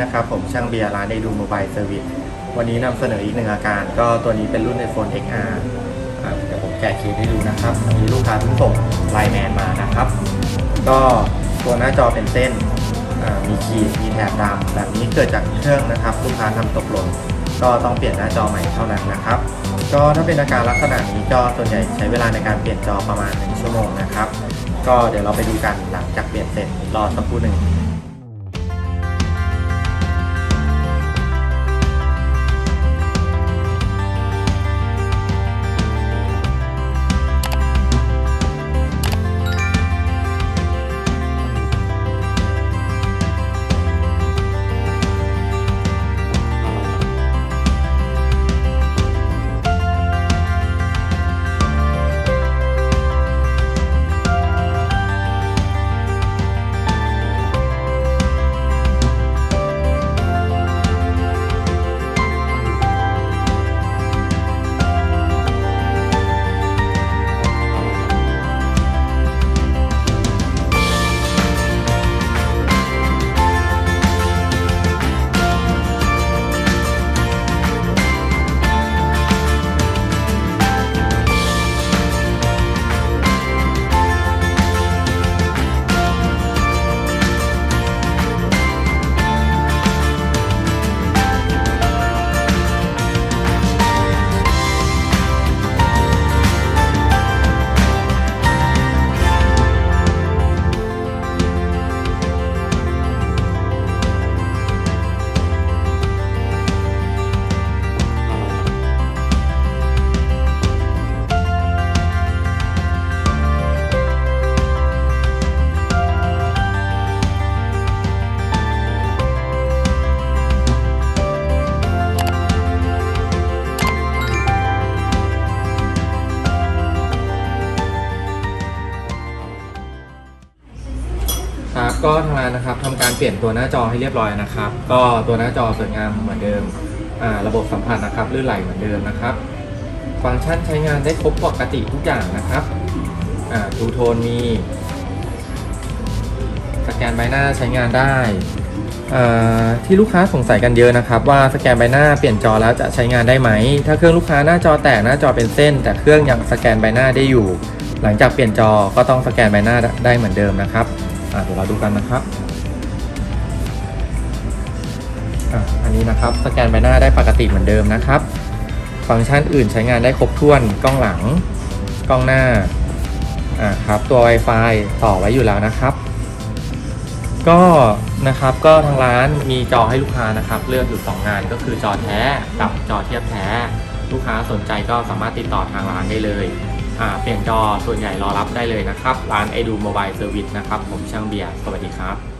นะครับผมช่างเบียร์ร้านไอดูมบายเซอร์วิสวันนี้นำเสนออีกหนึ่งอาการ ก็ตัวนี้เป็นรุ่น iPhone XR เดี๋ยวผมแกะเคสให้ดูนะครับอันนี้ลูกค้าเพิ่งส่งไลน์แมนมานะครับ ก็ตัวหน้าจอเป็นเส้นมีขีดมีแถบดำแบบนี้เกิดจากเครื่องนะครับ ลูกค้าทำตกหล่นก็ต้องเปลี่ยนหน้าจอใหม่เท่านั้นนะครับ ก็ถ้าเป็นอาการลักษณะนี้ก็ส่วนใหญ่ใช้เวลาในการเปลี่ยนจอประมาณ 1 ชั่วโมงนะครับ ก็เดี๋ยวเราไปดูกันหลังจากเปลี่ยนเสร็จรอสักครู่หนึ่ง ก็ทางร้านนะครับทำการเปลี่ยนตัวหน้าจอให้เรียบร้อยนะครับ ก็ตัวหน้าจอสวยงามเหมือนเดิมอ่าระบบสัมผัสนะครับลื่นไหลเหมือนเดิมนะครับ ฟังก์ชันใช้งานได้ครบปกติทุกอย่างนะครับอ่าทูโทนมีสแกนใบหน้าใช้งานได้ที่ลูกค้าสงสัยกันเยอะนะครับว่าสแกนใบหน้าเปลี่ยนจอแล้วจะใช้งานได้ไหม ถ้าเครื่องลูกค้าหน้าจอแตกหน้าจอเป็นเส้น แต่เครื่องยังสแกนใบหน้าได้อยู่ หลังจากเปลี่ยนจอก็ต้องสแกนใบหน้าได้เหมือนเดิมนะครับ อะเดี๋ยวเราดูกันนะครับอะอันนี้นะครับสแกนใบหน้าได้ปกติเหมือนเดิมนะครับ ฟังก์ชันอื่นใช้งานได้ครบถ้วนกล้องหลัง กล้องหน้าอ่าครับตัว Wi-Fi ต่อไว้อยู่แล้วนะครับ ก็นะครับก็ทางร้านมีจอให้ลูกค้านะครับ เลือกอยู่2งานก็คือจอแท้กับจอเทียบแท้ ลูกค้าสนใจก็สามารถติดต่อทางร้านได้เลย เปลี่ยนจอส่วนใหญ่รอรับได้เลยนะครับ ร้านไอดูโมบายเซอร์วิสนะครับ ผมช่างเบียร์ สวัสดีครับ